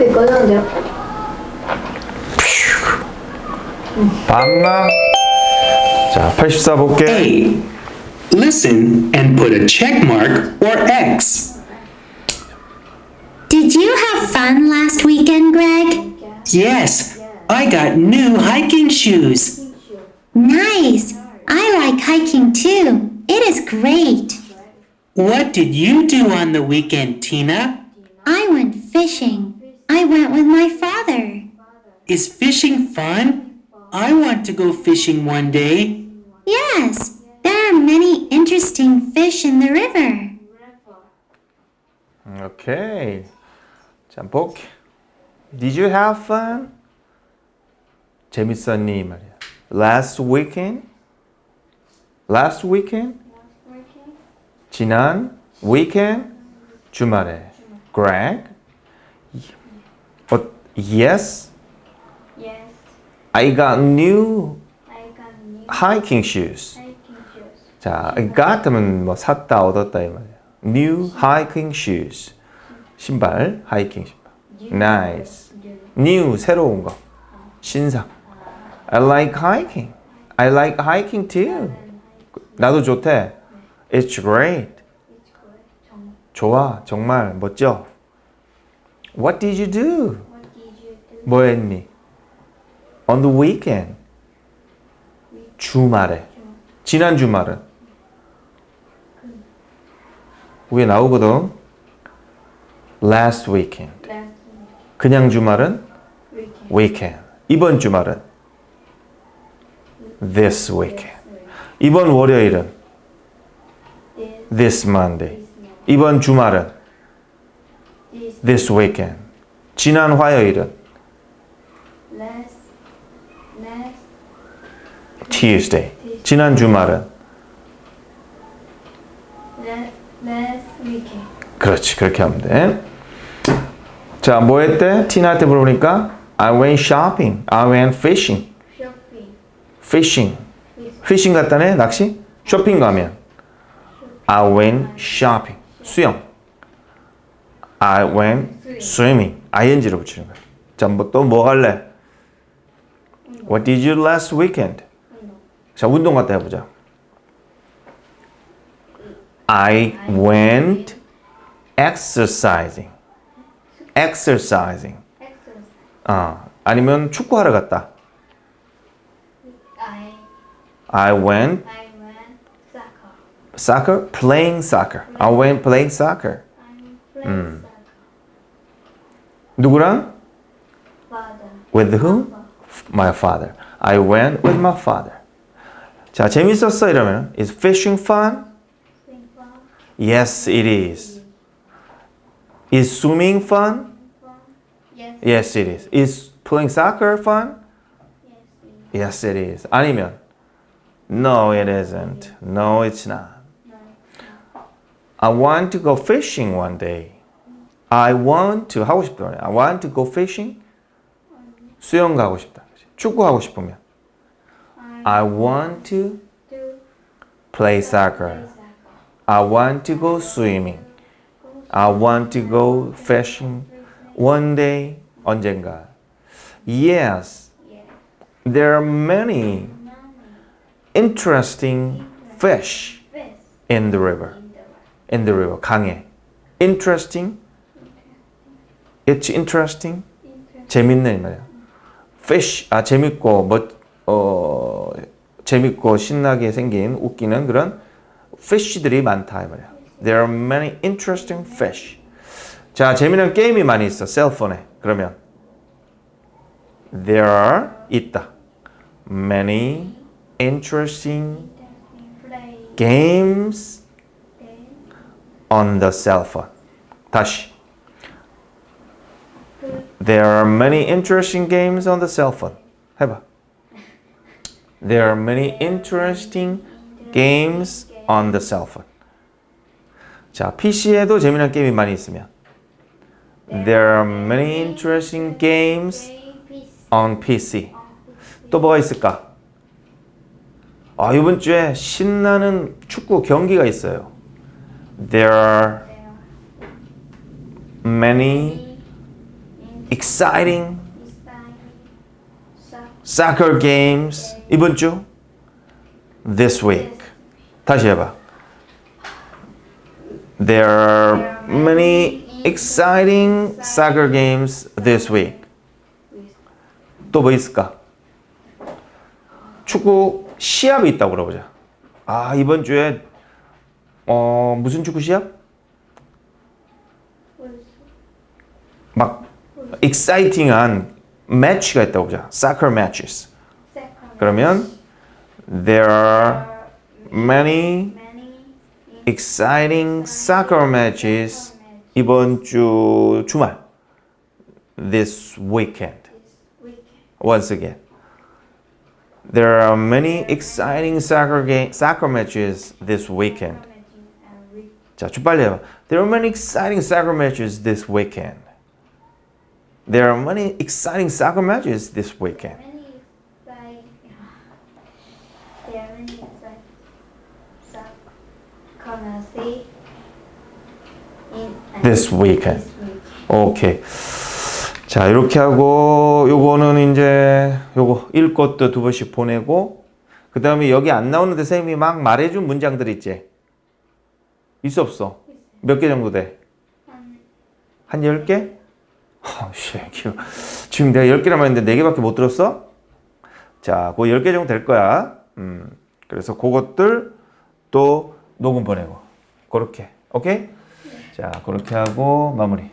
그 꺼졌는데요? 봤나? 자, 84 볼게. A. Listen and put a check mark or X. Did you have fun last weekend, Greg? Yes, I got new hiking shoes. Nice. I like hiking too. It is great. What did you do on the weekend, Tina? I went fishing. I went with my father. Is fishing fun? I want to go fishing one day. Yes, there are many interesting fish in the river. 오케이. 자, 볼게. Did you have fun? 재밌었니? 말이야. Last weekend? Last weekend? 지난 weekend? 주말에. Greg? 어, yes? Yes, I got new I got new hiking shoes. hiking shoes. 자, got 하면 뭐 샀다, 얻었다 이 말이야. New hiking shoes. 신발, 하이킹 신발. Nice. New, 새로운 거. 신상. I like hiking. I like hiking too. 나도 좋대. It's great. It's good. 정, 좋아, 정말 멋져. What did you do? what did you do? 뭐 했니? On the weekend. 주말에. 지난 주말은. 위에 나오거든. Last weekend. 그냥 주말은 weekend. 이번 주말은 this weekend. 이번 월요일은 This, Monday. 이번 주말은 this weekend. 지난 화요일은 last, last, Tuesday. 지난 주말은 last, weekend. 그렇지 그렇게 하면 돼. 자, 뭐 했대? 티나한테 물어보니까 I went shopping. I went fishing. Shopping. fishing. Fish. fishing 갔다네? 낚시? 쇼핑 가면 I went shopping. 수영. I went swimming. ing로 붙이는 거야. 자, 뭐또뭐 할래? What did you last weekend? 자, 운동 갔다 해보자. I went exercising. exercising. Exercise. 아, 아니면 축구하러 갔다. I, I went I went soccer. soccer, playing soccer. I went playing soccer. I'm playing soccer. 누구랑? Father. With who? My father. I went with my father. 자, 재밌었어 이러면 is fishing fun? Sing fun. Yes, it is. Is swimming fun? Fun. Yes. Yes, it is. Is playing soccer fun? Yes. Yes, it is. 아니면 No, it isn't. No, it's not. No. I want to go fishing one day. I want to 하고 싶다. I want to go fishing. 수영 가고 싶다. 축구 하고 싶으면 I want to To play soccer. play soccer. I want to go swimming. I want to go fishing one day 언젠가. Yes, Yes. there are many interesting fish Fish. in the river. In the river. in the river 강에 interesting it's interesting Interesting. 재밌네 이 말이야 fish 아 재밌고 멋어 재밌고 신나게 생긴 웃기는 그런 fish들이 많다 이 말이야 there are many interesting fish 자 재미있는 게임이 많이 있어 셀폰에 그러면 there are 있다 many interesting games Game. on the cell phone. 다시. There are many interesting games on the cell phone. 해봐. There are many interesting games on the cell phone. 자, PC에도 재미난 게임이 많이 있으면 There are many interesting games on PC. 또 뭐가 있을까? 아, 이번 주에 신나는 축구 경기가 있어요. There are many exciting soccer games 이번 주 this week 다시 해봐 There are many exciting soccer games this week 또 뭐 있을까? 축구 시합이 있다고 그러보자 아 이번 주에 어 무슨 축구 시합? 막 exciting한 매치가 있다고 보자 soccer matches second 그러면 there are many many exciting soccer matches 이번 주 주말 this weekend this weekend once again there are many exciting soccer game soccer matches this weekend Imagine a week 자, 좀 빨리 해봐. There are many exciting soccer matches this weekend. There are many exciting soccer matches this weekend. This weekend. 오케이. 자, 이렇게 하고 요거는 이제 요거 읽 것도 두 번씩 보내고 그 다음에 여기 안 나오는데 선생님이 막 말해준 문장들 있지? 있어 없어? 몇 개 정도 돼? 한한 10개? 아씨, 지금 내가 10개라고 했는데 4개밖에 못 들었어? 자, 그 10개 정도 될 거야. 음, 그래서 그것들 또 녹음 보내고. 그렇게. 오케이? 자, 그렇게 하고 마무리.